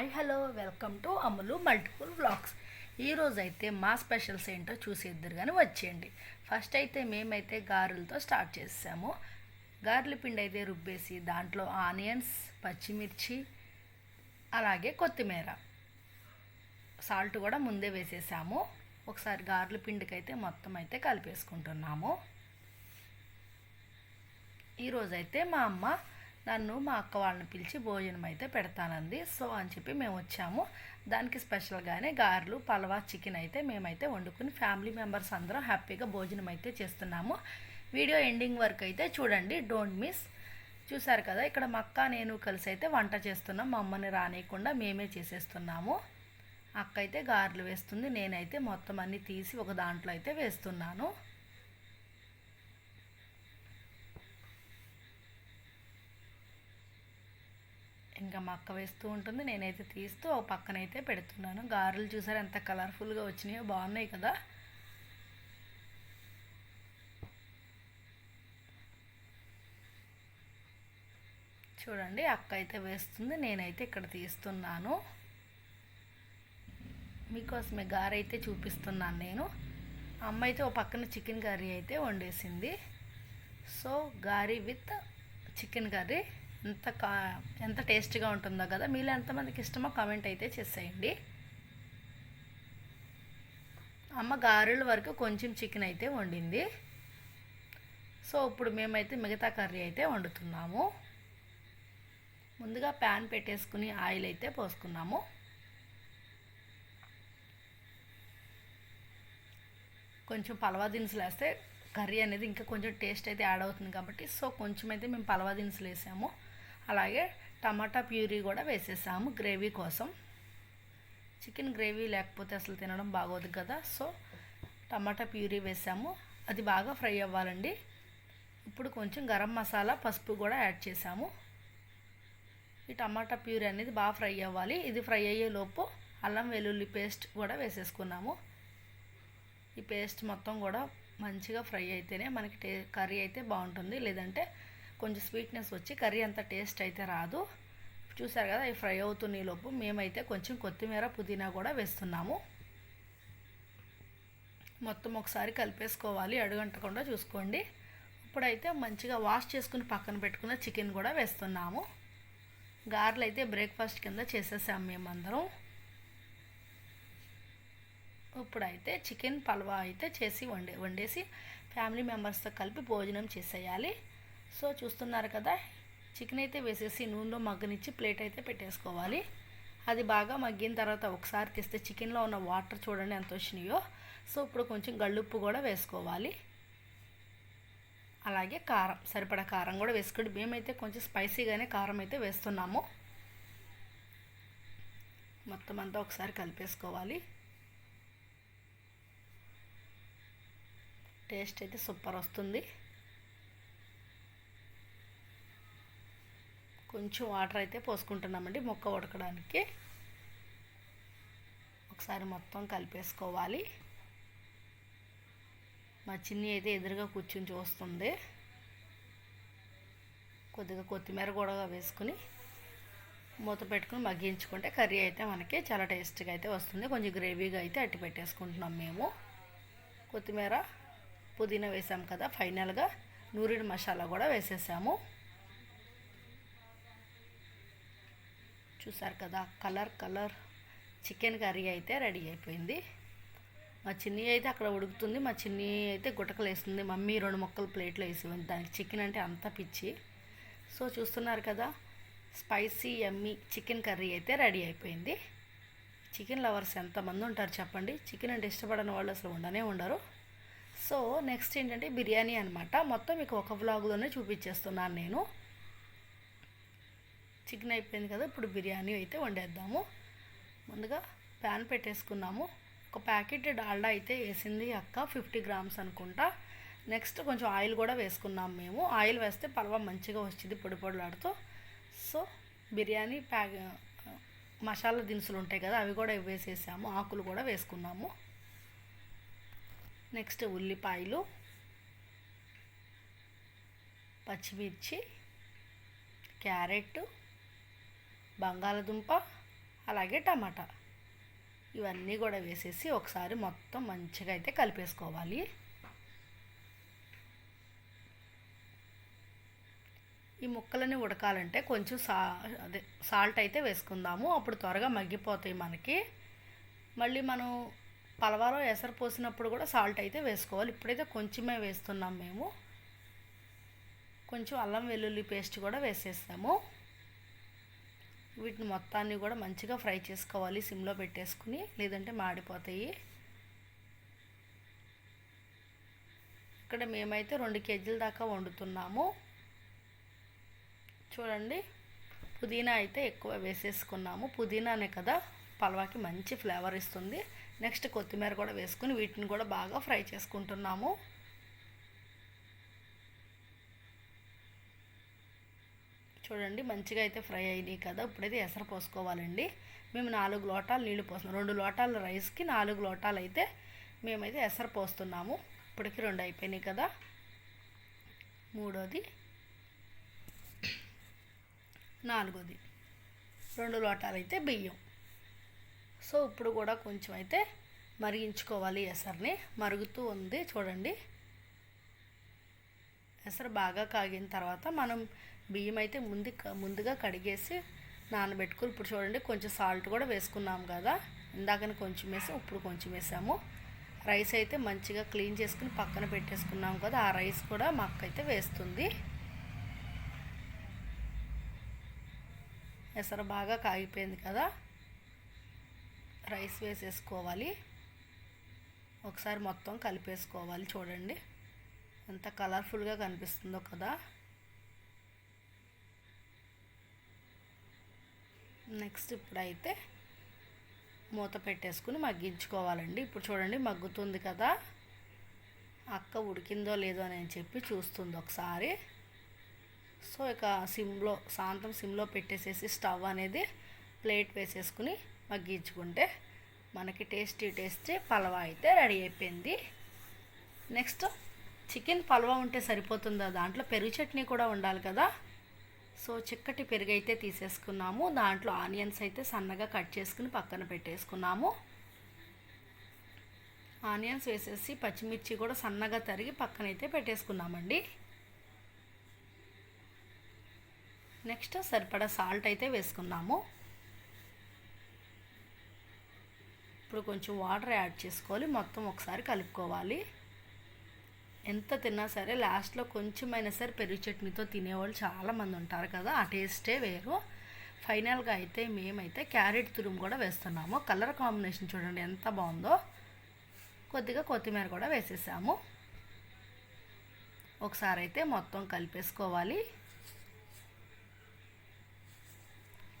Hi hello welcome to Amalu multiple vlogs. ఈరోజు అయితే మా స్పెషల్స్ ఏంటో చూసేద్దరు కానీ వచ్చేయండి. ఫస్ట్ అయితే మేమైతే గారెలతో స్టార్ట్ చేసాము. గారెల పిండి అయితే రుబ్బేసి దాంట్లో ఆనియన్స్ పచ్చిమిర్చి అలాగే కొత్తిమీర సాల్ట్ కూడా ముందే వేసేసాము. ఒకసారి గారెల పిండికి అయితే మొత్తం అయితే కలిపేసుకుంటున్నాము. ఈరోజైతే మా అమ్మ నన్ను మా అక్క వాళ్ళని పిలిచి భోజనం అయితే పెడతానంది. సో అని చెప్పి మేము వచ్చాము. దానికి స్పెషల్గానే గారెలు పల్వా చికెన్ అయితే మేమైతే వండుకుని ఫ్యామిలీ మెంబర్స్ అందరం హ్యాపీగా భోజనం అయితే చేస్తున్నాము. వీడియో ఎండింగ్ వరకు అయితే చూడండి. Don't miss. చూసారు కదా ఇక్కడ మా అక్క నేను కలిసి అయితే వంట చేస్తున్నాం. మా అమ్మని రానియకుండా మేమే చేసేస్తున్నాము. అక్క అయితే గారెలు వేస్తుంది. నేనైతే మొత్తం అన్నీ తీసి ఒక దాంట్లో అయితే వేస్తున్నాను. ఇంకా మా అక్క వేస్తూ ఉంటుంది నేనైతే తీస్తూ ఒక పక్కనైతే పెడుతున్నాను. గారెలు చూసారు ఎంత కలర్ఫుల్గా వచ్చినాయో బాగున్నాయి కదా? చూడండి అక్క అయితే వేస్తుంది నేనైతే ఇక్కడ తీస్తున్నాను. మీకోసమే గారె అయితే చూపిస్తున్నాను నేను. అమ్మ అయితే ఓ పక్కన చికెన్ కర్రీ అయితే వండేసింది. సో గారి విత్ చికెన్ కర్రీ. ఎంత కా ఎంత టేస్ట్గా ఉంటుందో కదా మీలో ఎంతమందికి ఇష్టమో కామెంట్ అయితే చేసేయండి. అమ్మ గారెల వరకు కొంచెం చికెన్ అయితే వండింది. సో ఇప్పుడు మేమైతే మిగతా కర్రీ అయితే వండుతున్నాము. ముందుగా ప్యాన్ పెట్టేసుకుని ఆయిల్ అయితే పోసుకున్నాము. కొంచెం పలవా దినుసులు వేస్తే కర్రీ అనేది ఇంకా కొంచెం టేస్ట్ అయితే యాడ్ అవుతుంది కాబట్టి సో కొంచెం అయితే మేము పలవా దినుసులు వేసాము. అలాగే టమాటా ప్యూరీ కూడా వేసేసాము గ్రేవీ కోసం. చికెన్ గ్రేవీ లేకపోతే అసలు తినడం బాగోదు కదా. సో టమాటా ప్యూరీ వేసాము. అది బాగా ఫ్రై అవ్వాలండి. ఇప్పుడు కొంచెం గరం మసాలా పసుపు కూడా యాడ్ చేసాము. ఈ టమాటా ప్యూరీ అనేది బాగా ఫ్రై అవ్వాలి. ఇది ఫ్రై అయ్యే లోపు అల్లం వెల్లుల్లి పేస్ట్ కూడా వేసేసుకున్నాము. ఈ పేస్ట్ మొత్తం కూడా మంచిగా ఫ్రై అయితేనే మనకి టే కర్రీ అయితే బాగుంటుంది. లేదంటే కొంచెం స్వీట్నెస్ వచ్చి కర్రీ అంత టేస్ట్ అయితే రాదు. చూసారు కదా ఈ ఫ్రై అవుతున్న లోపు. మేమైతే కొంచెం కొత్తిమీర పుదీనా కూడా వేస్తున్నాము. మొత్తం ఒకసారి కలిపేసుకోవాలి అడుగంటకుండా చూసుకోండి. ఇప్పుడైతే మంచిగా వాష్ చేసుకుని పక్కన పెట్టుకున్న చికెన్ కూడా వేస్తున్నాము. గారెలు అయితే బ్రేక్ఫాస్ట్ కింద చేసేసాము మేమందరం. ఇప్పుడైతే చికెన్ పల్వా అయితే చేసి వండే వండేసి ఫ్యామిలీ మెంబర్స్తో కలిపి భోజనం చేసేయాలి. సో చూస్తున్నారు కదా చికెన్ అయితే వేసేసి నూనెలో మగ్గనిచ్చి ప్లేట్ అయితే పెట్టేసుకోవాలి. అది బాగా మగ్గిన తర్వాత ఒకసారి తీస్తే చికెన్లో ఉన్న వాటర్ చూడండి ఎంత వచ్చినాయో. సో ఇప్పుడు కొంచెం గళ్ళుప్పు కూడా వేసుకోవాలి. అలాగే కారం సరిపడా కారం కూడా వేసుకోండి. మేమైతే కొంచెం స్పైసీగానే కారం అయితే వేస్తున్నాము. మొత్తం అంతా ఒకసారి కలిపేసుకోవాలి. టేస్ట్ అయితే సూపర్ వస్తుంది. కొంచెం వాటర్ అయితే పోసుకుంటున్నామండి మొక్క ఉడకడానికి. ఒకసారి మొత్తం కలిపేసుకోవాలి. మా చిన్ని అయితే ఎదురుగా కూర్చుని చూస్తుంది. కొద్దిగా కొత్తిమీర కూడా వేసుకుని మూత పెట్టుకుని మగ్గించుకుంటే కర్రీ అయితే మనకి చాలా టేస్ట్గా అయితే వస్తుంది. కొంచెం గ్రేవీగా అయితే అట్టి పెట్టేసుకుంటున్నాం మేము. కొత్తిమీర పుదీనా వేసాం కదా ఫైనల్గా నూరిడి మసాలా కూడా వేసేసాము. చూసారు కదా కలర్ కలర్ చికెన్ కర్రీ అయితే రెడీ అయిపోయింది. మా చిన్ని అయితే అక్కడ ఉడుకుతుంది మా చిన్ని అయితే గుటకలు వేస్తుంది. మమ్మీ రెండు ముక్కలు ప్లేట్లో వేసి దానికి చికెన్ అంటే అంత పిచ్చి. సో చూస్తున్నారు కదా స్పైసీ ఎమ్మి చికెన్ కర్రీ అయితే రెడీ అయిపోయింది. చికెన్ లవర్స్ ఎంతమంది ఉంటారు చెప్పండి? చికెన్ అంటే ఇష్టపడని వాళ్ళు అసలు ఉండనే ఉండరు. సో నెక్స్ట్ ఏంటంటే బిర్యానీ అనమాట మొత్తం మీకు ఒక వ్లాగ్లోనే చూపించేస్తున్నాను నేను. చికెన్ అయిపోయింది కదా ఇప్పుడు బిర్యానీ అయితే వండేద్దాము. ముందుగా ప్యాన్ పెట్టేసుకున్నాము. ఒక ప్యాకెట్ డాల్డా అయితే వేసింది అక్క ఫిఫ్టీ గ్రామ్స్ అనుకుంటా. నెక్స్ట్ కొంచెం ఆయిల్ కూడా వేసుకున్నాం మేము. ఆయిల్ వేస్తే పలవ మంచిగా వచ్చింది పొడి పొడిలాడుతూ. సో బిర్యానీ ప్యాక్ మసాలా దినుసులు ఉంటాయి కదా అవి కూడా వేసేసాము. ఆకులు కూడా వేసుకున్నాము. నెక్స్ట్ ఉల్లిపాయలు పచ్చిమిర్చి క్యారెట్ బంగాళదుంప అలాగే టమాటా. ఇవన్నీ కూడా వేసేసి ఒకసారి మొత్తం మంచిగా అయితే కలిపేసుకోవాలి. ఈ ముక్కలని ఉడకాలంటే కొంచెం సా అదే సాల్ట్ అయితే వేసుకుందాము. అప్పుడు త్వరగా మగ్గిపోతాయి మనకి. మళ్ళీ మనం పలవాలో ఎసరు పోసినప్పుడు కూడా సాల్ట్ అయితే వేసుకోవాలి. ఇప్పుడైతే కొంచెమే వేస్తున్నాం మేము. కొంచెం అల్లం వెల్లుల్లి పేస్ట్ కూడా వేసేస్తాము. వీటిని మొత్తాన్ని కూడా మంచిగా ఫ్రై చేసుకోవాలి సిమ్లో పెట్టేసుకుని లేదంటే మాడిపోతాయి. ఇక్కడ మేమైతే రెండు కేజీల దాకా వండుతున్నాము. చూడండి పుదీనా అయితే ఎక్కువ వేసేసుకున్నాము. పుదీనానే కదా పల్వాకి మంచి ఫ్లేవర్ ఇస్తుంది. నెక్స్ట్ కొత్తిమీర కూడా వేసుకుని వీటిని కూడా బాగా ఫ్రై చేసుకుంటున్నాము. చూడండి మంచిగా అయితే ఫ్రై అయినాయి కదా. ఇప్పుడైతే ఎసరు పోసుకోవాలండి. మేము నాలుగు లోటాలు నీళ్ళు పోస్తున్నాం. రెండు లోటాల రైస్కి నాలుగు లోటాలు అయితే మేమైతే ఎసరు పోస్తున్నాము. ఇప్పటికి రెండు అయిపోయినాయి కదా. మూడోది నాలుగోది. రెండు లోటాలు అయితే బియ్యం. సో ఇప్పుడు కూడా కొంచెం అయితే మరిగించుకోవాలి ఎసరిని. మరుగుతూ ఉంది చూడండి. ఎసరు బాగా కాగిన తర్వాత మనం బియ్యం అయితే ముందు ముందుగా కడిగేసి నానబెట్టుకుని ఇప్పుడు చూడండి కొంచెం సాల్ట్ కూడా వేసుకున్నాం కదా. ఇందాకని కొంచెం వేసి ఇప్పుడు కొంచెం వేసాము. రైస్ అయితే మంచిగా క్లీన్ చేసుకుని పక్కన పెట్టేసుకున్నాం కదా ఆ రైస్ కూడా మాకైతే వేస్తుంది. ఎసరు బాగా కాగిపోయింది కదా. రైస్ వేసేసుకోవాలి. ఒకసారి మొత్తం కలిపేసుకోవాలి చూడండి. ఎంత కలర్ఫుల్గా కనిపిస్తుందో కదా. నెక్స్ట్ ఇప్పుడైతే మూత పెట్టేసుకుని మగ్గించుకోవాలండి. ఇప్పుడు చూడండి మగ్గుతుంది కదా. అక్క ఉడికిందో లేదో అని చెప్పి చూస్తుంది ఒకసారి. సో ఇక సిమ్లో సాయంత్రం సిమ్లో పెట్టేసేసి స్టవ్ అనేది ప్లేట్ వేసేసుకుని మగ్గించుకుంటే మనకి టేస్టీ టేస్టీ పలవా అయితే రెడీ అయిపోయింది. నెక్స్ట్ చికెన్ పలవా ఉంటే సరిపోతుందా? దాంట్లో పెరుగు చట్నీ కూడా ఉండాలి కదా. సో చిక్కటి పెరుగు అయితే తీసేసుకున్నాము. దాంట్లో ఆనియన్స్ అయితే సన్నగా కట్ చేసుకుని పక్కన పెట్టేసుకున్నాము. ఆనియన్స్ వేసేసి పచ్చిమిర్చి కూడా సన్నగా తరిగి పక్కనైతే పెట్టేసుకున్నామండి. నెక్స్ట్ సరిపడా సాల్ట్ అయితే వేసుకున్నాము. ఇప్పుడు కొంచెం వాటర్ యాడ్ చేసుకోవాలి. మొత్తం ఒకసారి కలుపుకోవాలి. ఎంత తిన్నా సరే లాస్ట్లో కొంచెమైనా సరే పెరుగు చట్నీతో తినేవాళ్ళు చాలామంది ఉంటారు కదా ఆ టేస్టే వేరు. ఫైనల్గా అయితే మేమైతే క్యారెట్ తురుము కూడా వేస్తున్నాము. కలర్ కాంబినేషన్ చూడండి ఎంత బాగుందో. కొద్దిగా కొత్తిమీర కూడా వేసేసాము. ఒకసారి అయితే మొత్తం కలిపేసుకోవాలి.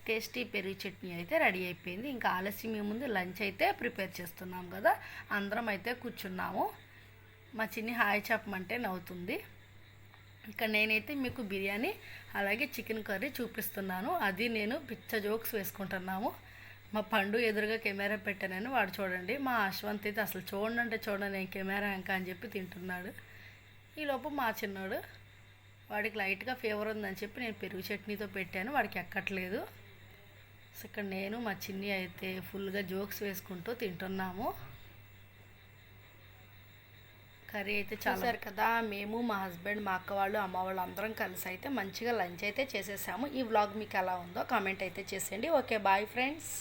టేస్టీ పెరుగు చట్నీ అయితే రెడీ అయిపోయింది. ఇంకా ఆలస్యం ముందు లంచ్ అయితే ప్రిపేర్ చేస్తున్నాం కదా. అందరం అయితే కూర్చున్నాము. మా చిన్ని హాయ్ చెప్పమంటే నవ్వుతుంది. ఇక్కడ నేనైతే మీకు బిర్యానీ అలాగే చికెన్ కర్రీ చూపిస్తున్నాను. అది నేను పిచ్చ జోక్స్ వేసుకుంటున్నాము. మా పండు ఎదురుగా కెమెరా పెట్టానని వాడు చూడండి. మా అశ్వంత్ అయితే అసలు చూడండి అంటే చూడండి నేను కెమెరా ఇంకా అని చెప్పి తింటున్నాడు. ఈలోపు మా చిన్నోడు వాడికి లైట్గా ఫీవర్ ఉందని చెప్పి నేను పెరుగు చట్నీతో పెట్టాను వాడికి ఎక్కట్లేదు. సో ఇక్కడ నేను మా చిన్ని అయితే ఫుల్గా జోక్స్ వేసుకుంటూ తింటున్నాము. కర్రీ అయితే చూసారు కదా మేము మా హస్బెండ్ మా అక్క వాళ్ళు అమ్మ వాళ్ళు అందరం కలిసి అయితే మంచిగా లంచ్ అయితే చేసేసాము. ఈ వ్లాగ్ మీకు ఎలా ఉందో కామెంట్ అయితే చేసేయండి. Okay bye friends.